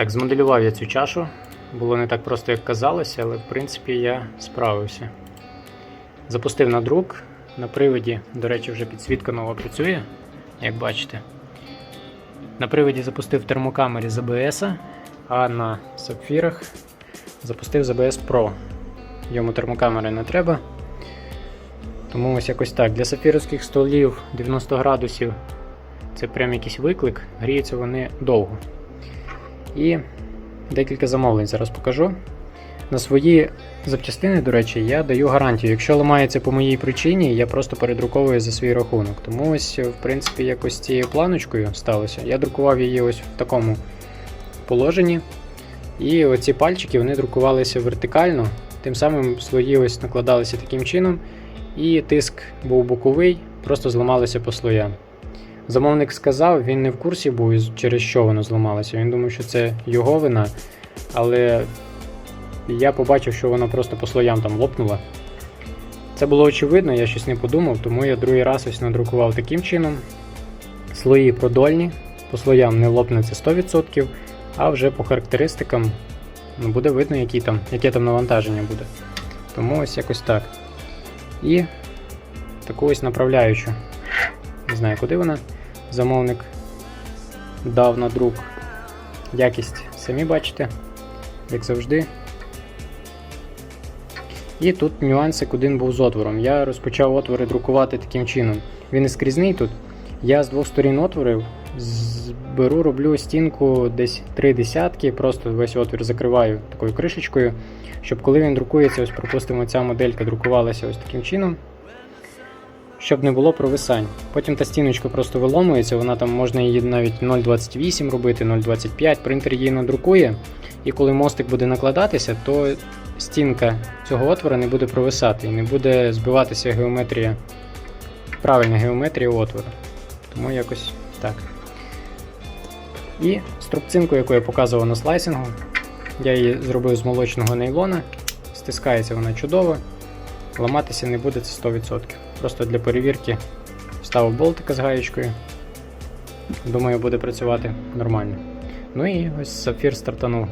Так, змоделював я цю чашу. Було не так просто, як казалося, але в принципі я справився. Запустив на друк. На приводі, до речі, вже підсвітка нова працює, як бачите. На приводі запустив в термокамері з ABS, а на сапфірах запустив з ABS Pro. Йому термокамери не треба. Тому ось якось так. Для сапфіровських столів 90 градусів це прям якийсь виклик, гріються вони довго. І декілька замовлень зараз покажу. На свої запчастини, до речі, я даю гарантію. Якщо ламається по моїй причині, я просто передруковую за свій рахунок. Тому ось, в принципі, якось цією планочкою сталося. Я друкував її ось в такому положенні. І оці пальчики вони друкувалися вертикально, тим самим слої ось накладалися таким чином, і тиск був боковий, просто зламалося по слоям. Замовник сказав, він не в курсі був, через що воно зламалося. Він думав, що це його вина, але я побачив, що воно просто по слоям там лопнуло. Це було очевидно, я щось не подумав, тому я другий раз ось надрукував таким чином. Слої продольні, по слоям не лопне це 100%, а вже по характеристикам ну, буде видно, які там, яке там навантаження буде. Тому ось якось так. І таку ось направляючу. Не знаю, куди вона. Замовник дав на друк якість, самі бачите, як завжди. І тут нюансик один був з отвором. Я розпочав отвори друкувати таким чином. Він і скрізний тут. Я з двох сторін отворів беру, роблю стінку десь три десятки, просто весь отвір закриваю такою кришечкою, щоб коли він друкується, ось припустимо, ця моделька друкувалася ось таким чином, щоб не було провисань. Потім та стіночка просто виломується, вона там можна її навіть 0,28 робити, 0,25. Принтер її надрукує, і коли мостик буде накладатися, то стінка цього отвора не буде провисати і не буде збиватися геометрія, правильна геометрія отвору. Тому якось так. І струбцинку, яку я показував на слайсингу, я її зробив з молочного нейлона. Стискається вона чудово, ламатися не буде це 100%. Просто для перевірки вставив болтика з гаєчкою. Думаю, буде працювати нормально. Ну і ось сапфір стартанув.